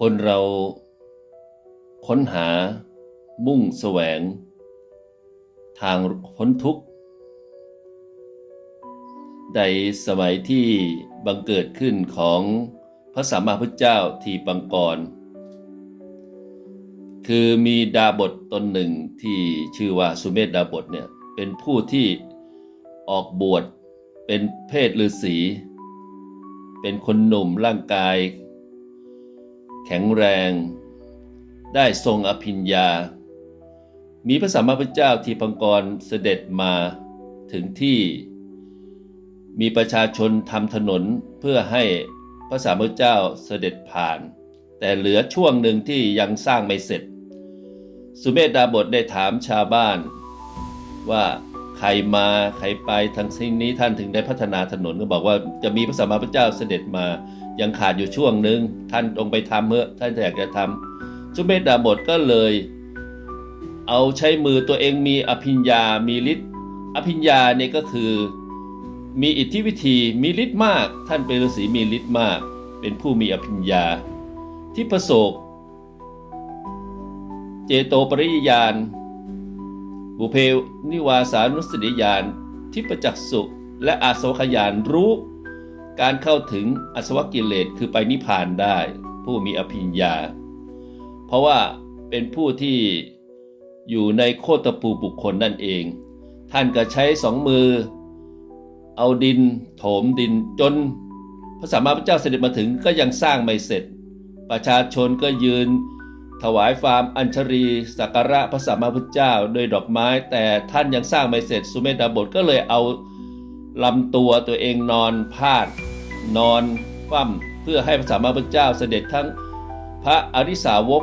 คนเราค้นหามุ่งแสวง ทางพ้นทุกข์ในสมัยที่บังเกิดขึ้นของพระสัมมาพุทธเจ้าทีปังกร คือมีดาบทตนหนึ่งที่ชื่อว่าสุเมธดาบทเนี่ยเป็นผู้ที่ออกบวชเป็นเพศฤาษี เป็นคนหนุ่มร่างกาย แข็งแรง ได้ทรงอภิญญา มีพระสัมมาพุทธเจ้าทีปังกรเสด็จมาถึงที่ มีประชาชนทำถนนเพื่อให้พระสัมมาพุทธเจ้าเสด็จผ่าน แต่เหลือช่วงหนึ่งที่ยังสร้างไม่เสร็จ สุเมธดาบทได้ถามชาวบ้านว่า ใครมาใครไปทางสิ่งนี้ท่านถึงได้พัฒนาถนนก็บอกว่าจะมีพระสัมมาสัมพุทธเจ้าเสด็จมายังขาดอยู่ช่วงหนึ่งท่านองไปทำเมื่อท่านอยากจะทำสุเมธดาบทก็เลย เอาใช้มือตัวเองมีอภิญญา มีฤทธิ์อภิญญาเนี่ยก็คือมีอิทธิวิธีมีฤทธิ์มาก ท่านเป็นฤาษีมีฤทธิ์มาก เป็นผู้มีอภิญญา ที่ประโศกเจโตปริยาณ บุเพนิวาสานุสติญาณที่ปจักสุและอาสวัคยานรู้ การเข้าถึงอสวกิเลสคือไปนิพพานได้ ผู้มีอภิญญา เพราะว่าเป็นผู้ที่อยู่ในโคตปูบุคคลนั่นเอง ท่านก็ใช้สองมือ เอาดินโถมดินจน พระสัมมาสัมพุทธเจ้าเสด็จมาถึงก็ยังสร้างไม่เสร็จ ประชาชนก็ยืน ถวายฟาร์มอัญชรีสักการะพระสัมมาพุทธเจ้าโดยดอกไม้ แต่ท่านยังสร้างไม่เสร็จสุเมธดาบทก็เลยเอาลำตัวตัวเองนอนพาด นอนคว่ำเพื่อให้พระสัมมาพุทธเจ้าเสด็จทั้งพระอริสาวก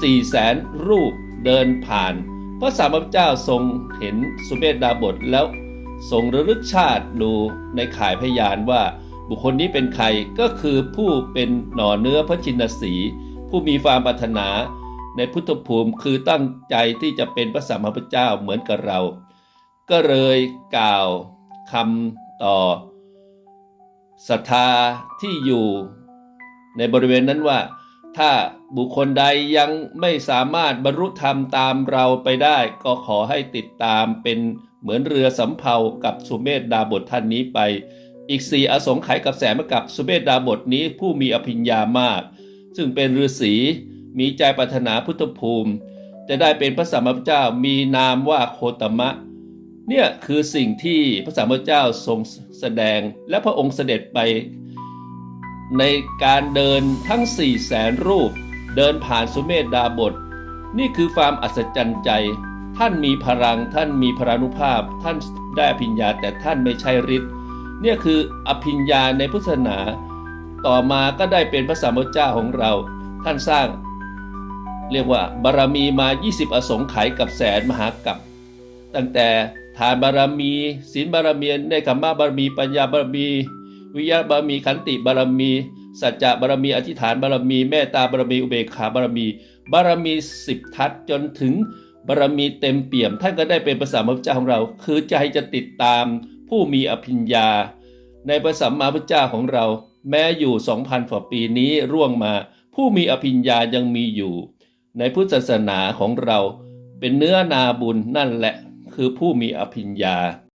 สี่แสนรูปเดินผ่าน พระสัมมาพุทธเจ้าทรงเห็นสุเมธดาบทแล้วทรงระลึกชาติดูในข่ายพยานว่าบุคคลนี้เป็นใครก็คือผู้เป็นหน่อเนื้อพระชินสี ผู้มีความปรารถนาในพุทธภูมิคือตั้งใจที่จะเป็นพระสัมมาสัมพุทธเจ้าเหมือนกับเรา ก็เลยกล่าวคำต่อศรัทธาที่อยู่ในบริเวณนั้นว่า ถ้าบุคคลใดยังไม่สามารถบรรลุธรรมตามเราไปได้ ก็ขอให้ติดตามเป็นเหมือนเรือสำเภากับสุเมธดาบทท่านนี้ไป อีกสี่อสงไขยกับแสนมกับสุเมธดาบทนี้ผู้มีอภิญญามาก ซึ่งเป็นฤาษีมีใจปรารถนาพุทธภูมิ จะได้เป็นพระสัมมาพุทธเจ้ามีนามว่าโคตมะ เนี่ยคือสิ่งที่พระสัมมาพุทธเจ้าทรงแสดงและพระองค์เสด็จไปในการเดินทั้ง4ี่แสนรูป เดินผ่านสุเมธดาบท นี่คือความอัศจรรย์ใจ ท่านมีพลังท่านมีพรานุภาพ ท่านได้อภิญญาแต่ท่านไม่ใช่ฤทธิ์เนี่ยคืออภิญญาในพุทธศาสนา ต่อมาก็ได้เป็นพระสัมมาสัมพุทธเจ้าของเรา ท่านสร้าง เรียกว่าบารมีมา 20 อสงไขยกับแสนมหากับตั้งแต่ทานบารมีศีลบารมีในกัมมาบารมีปัญญาบารมี วิยาบารมีขันติบารมี สัจจะบารมีอธิษฐานบารมีเมตตาบารมีอุเบกขาบารมี บารมีสิบทัศจนถึงบารมีเต็มเปี่ยม ท่านก็ได้เป็นพระสัมมาสัมพุทธเจ้าของเรา คือใจจะติดตามผู้มีอภิญญา ในพระสัมมาสัมพุทธเจ้าของเรา แม้อยู่ 2,000กว่าปีนี้ร่วงมา ผู้มีอภิญญายังมีอยู่ ในพุทธศาสนาของเราเป็นเนื้อนาบุญนั่นแหละ คือผู้มีอภิญญา